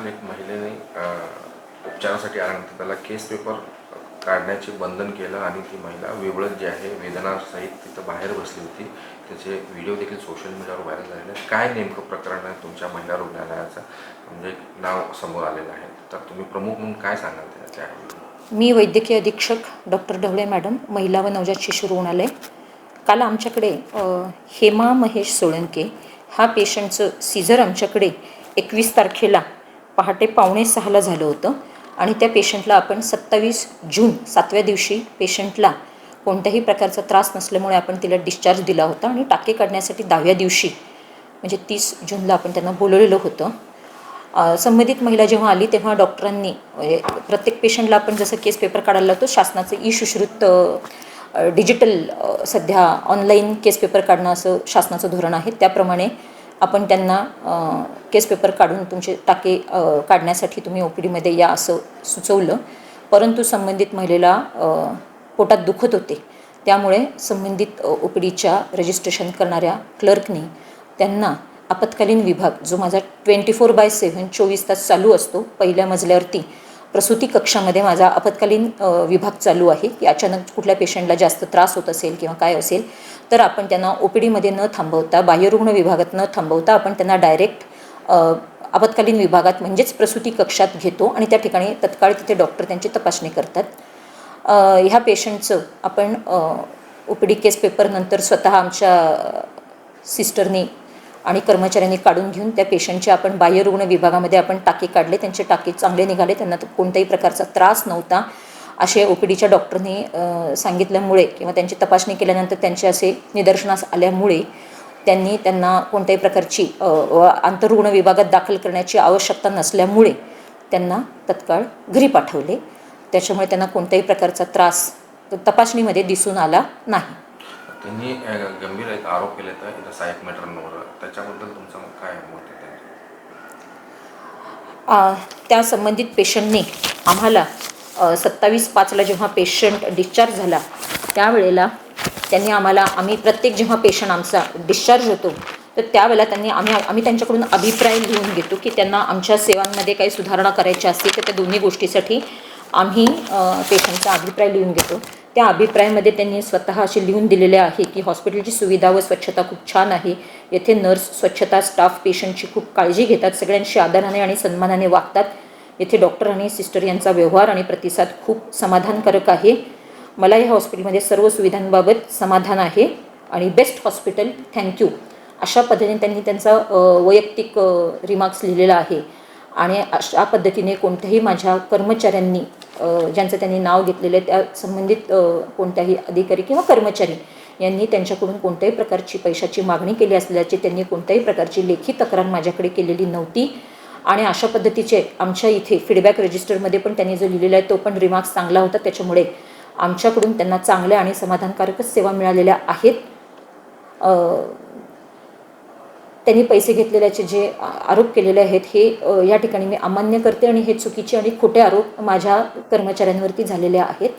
काल एक महिलेने उपचारासाठी आल्यानंतर त्याला केस पेपर काढण्याचे बंधन केलं आणि ती महिला विवळत जी आहे वेदनासहित तिथं बाहेर बसली होती. त्याचे व्हिडिओ देखील सोशल मीडियावर व्हायरल झालेले आहेत. काय नेमकं प्रकरण आहे तुमच्या महिला रुग्णालयाचं? म्हणजे नाव समोर आलेलं आहे. तर तुम्ही प्रमुख म्हणून काय सांगाल त्या- मी वैद्यकीय अधीक्षक डॉक्टर ढवळे मॅडम महिला व नवजात शिशु रुग्णालय. काल आमच्याकडे हेमा महेश सोळंके हा पेशंटचं सीझर आमच्याकडे एकवीस तारखेला पहाटे पावणे सहाला झालं होतं आणि त्या पेशंटला आपण सत्तावीस जून सातव्या दिवशी पेशंटला कोणत्याही प्रकारचा त्रास नसल्यामुळे आपण तिला डिस्चार्ज दिला होता आणि टाके काढण्यासाठी दहाव्या दिवशी म्हणजे तीस जूनला आपण त्यांना बोलवलेलं होतं. संबंधित महिला जेव्हा आली तेव्हा डॉक्टरांनी म्हणजे प्रत्येक पेशंटला आपण जसं केस पेपर काढायला लावतो शासनाचं ई सुश्रुत डिजिटल सध्या ऑनलाईन केस पेपर काढणं असं शासनाचं धोरण आहे. त्याप्रमाणे आपण त्यांना केस पेपर काढून तुमचे टाके काढण्यासाठी तुम्ही ओ पी डीमध्ये या असं सुचवलं. परंतु संबंधित महिलेला पोटात दुखत होते. त्यामुळे संबंधित ओ पी डीच्या रजिस्ट्रेशन करणाऱ्या क्लर्कनी त्यांना आपत्कालीन विभाग जो माझा ट्वेंटी फोर बाय सेव्हन चोवीस तास चालू असतो पहिल्या मजल्यावरती प्रसूती कक्षामध्ये माझा आपत्कालीन विभाग चालू आहे की अचानक कुठल्या पेशंटला जास्त त्रास होत असेल किंवा काय असेल तर आपण त्यांना ओ पी डीमध्ये न थांबवता बाह्यरुग्ण विभागात न थांबवता आपण त्यांना डायरेक्ट आपत्कालीन विभागात म्हणजेच प्रसूती कक्षात घेतो आणि त्या ठिकाणी तत्काळ तिथे डॉक्टर त्यांची तपासणी करतात. ह्या पेशंटचं आपण ओ पी डी केस पेपरनंतर स्वतः आमच्या सिस्टरनी आणि कर्मचाऱ्यांनी काढून घेऊन त्या पेशंटचे आपण बाह्यरुग्ण विभागामध्ये आपण टाके काढले त्यांचे टाके चांगले निघाले त्यांना कोणत्याही प्रकारचा त्रास नव्हता. असे ओ पी डीच्या डॉक्टरनी सांगितल्यामुळे किंवा त्यांची तपासणी केल्यानंतर त्यांचे असे निदर्शनास आल्यामुळे त्यांनी त्यांना कोणत्याही प्रकारची आंतररुग्ण विभागात दाखल करण्याची आवश्यकता नसल्यामुळे त्यांना तत्काळ घरी पाठवले. त्याच्यामुळे त्यांना कोणत्याही प्रकारचा त्रास तपासणीमध्ये दिसून आला नाही. त्यांनी गंभीर एक आरोप केले तर इथं साहेब मेट्रनवर त्याच्याबद्दल तुमचं काय मत आहे त्या संबंधित पेशंटने आम्हाला सत्तावीस पाचला जेव्हा पेशंट डिस्चार्ज झाला त्यावेळेला त्यांनी आम्हाला आम्ही प्रत्येक जेव्हा पेशंट आमचा डिस्चार्ज होतो तर त्यावेळेला त्यांनी आम्ही आम्ही त्यांच्याकडून अभिप्राय लिहून घेतो की त्यांना आमच्या सेवांमध्ये काही सुधारणा करायची असतील तर त्या दोन्ही गोष्टीसाठी आम्ही पेशंटचा अभिप्राय लिहून घेतो. त्या अभिप्रायामध्ये त्यांनी स्वतः असे लिहून दिलेले आहे की हॉस्पिटलची सुविधा व स्वच्छता खूप छान आहे. येथे नर्स स्वच्छता स्टाफ पेशंटची खूप काळजी घेतात सगळ्यांशी आदराने आणि सन्मानाने वागतात. येथे डॉक्टर आणि सिस्टर यांचा व्यवहार आणि प्रतिसाद खूप समाधानकारक आहे. मला या हॉस्पिटलमध्ये सर्व सुविधांबाबत समाधान आहे आणि बेस्ट हॉस्पिटल थँक्यू अशा पद्धतीने त्यांनी त्यांचा वैयक्तिक रिमार्क्स लिहिलेला आहे. आणि अशा पद्धतीने कोणत्याही माझ्या कर्मचाऱ्यांनी ज्यांचं त्यांनी नाव घेतलेलं आहे त्या संबंधित कोणत्याही अधिकारी किंवा कर्मचारी यांनी त्यांच्याकडून कोणत्याही प्रकारची पैशाची मागणी केली असल्याची त्यांनी कोणत्याही प्रकारची लेखी तक्रार माझ्याकडे केलेली नव्हती. आणि अशा पद्धतीचे आमच्या इथे फीडबॅक रजिस्टरमध्ये पण त्यांनी जो लिहिलेला आहे तो पण रिमार्क्स चांगला होता. त्याच्यामुळे आमच्याकडून त्यांना चांगल्या आणि समाधानकारकच सेवा मिळालेल्या आहेत. त्यांनी पैसे घेतलेल्याचे जे आरोप केलेले आहेत हे या ठिकाणी मी अमान्य करते आणि हे चुकीचे आणि खोटे आरोप माझ्या कर्मचाऱ्यांवरती झालेले आहेत.